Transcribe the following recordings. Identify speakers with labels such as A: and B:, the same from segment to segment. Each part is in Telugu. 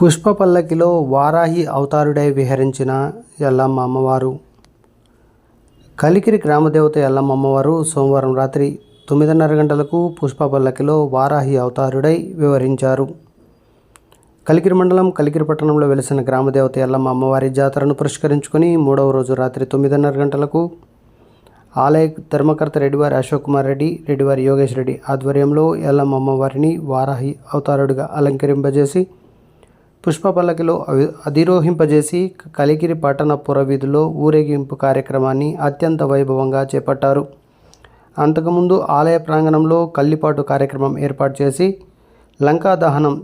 A: పుష్ప పల్లకిలో వారాహి అవతారుడై విహరించిన ఎల్లమ్మ అమ్మవారు. కలికిరి గ్రామదేవత ఎల్లమ్మ అమ్మవారు సోమవారం రాత్రి తొమ్మిదిన్నర గంటలకు పుష్ప పల్లకిలో వారాహి అవతారుడై వివరించారు. కలికిరి మండలం కలికిరి పట్టణంలో వెలిసిన గ్రామదేవత ఎల్లమ్మ అమ్మవారి జాతరను పురస్కరించుకొని మూడవ రోజు రాత్రి తొమ్మిదిన్నర గంటలకు ఆలయ ధర్మకర్త రెడ్డివారి అశోక్ కుమార్ రెడ్డి రెడ్డివారి యోగేష్ రెడ్డి ఆధ్వర్యంలో ఎల్లమ్మ అమ్మవారిని వారాహి అవతారుడిగా అలంకరింపజేసి పుష్ప పల్లకిలో అధిరోహింపజేసి కలికిరి పట్టణ పురవీధిలో ఊరేగింపు కార్యక్రమాన్ని అత్యంత వైభవంగా చేపట్టారు. అంతకుముందు ఆలయ ప్రాంగణంలో కల్లిపాటు కార్యక్రమం ఏర్పాటు చేసి లంకా దహనం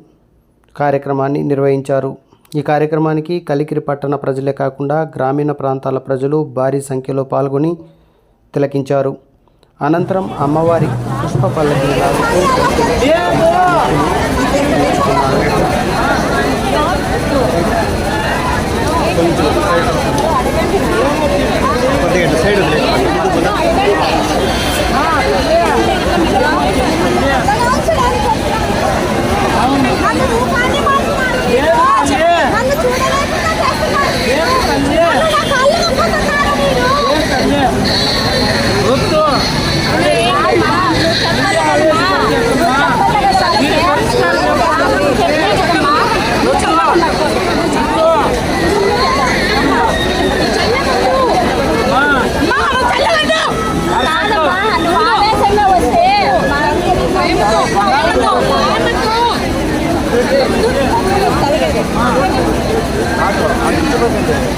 A: కార్యక్రమాన్ని నిర్వహించారు. ఈ కార్యక్రమానికి కలికిరి పట్టణ ప్రజలే కాకుండా గ్రామీణ ప్రాంతాల ప్రజలు భారీ సంఖ్యలో పాల్గొని తిలకించారు. అనంతరం అమ్మవారి పుష్ప పల్లకి
B: 아! 찍었는데.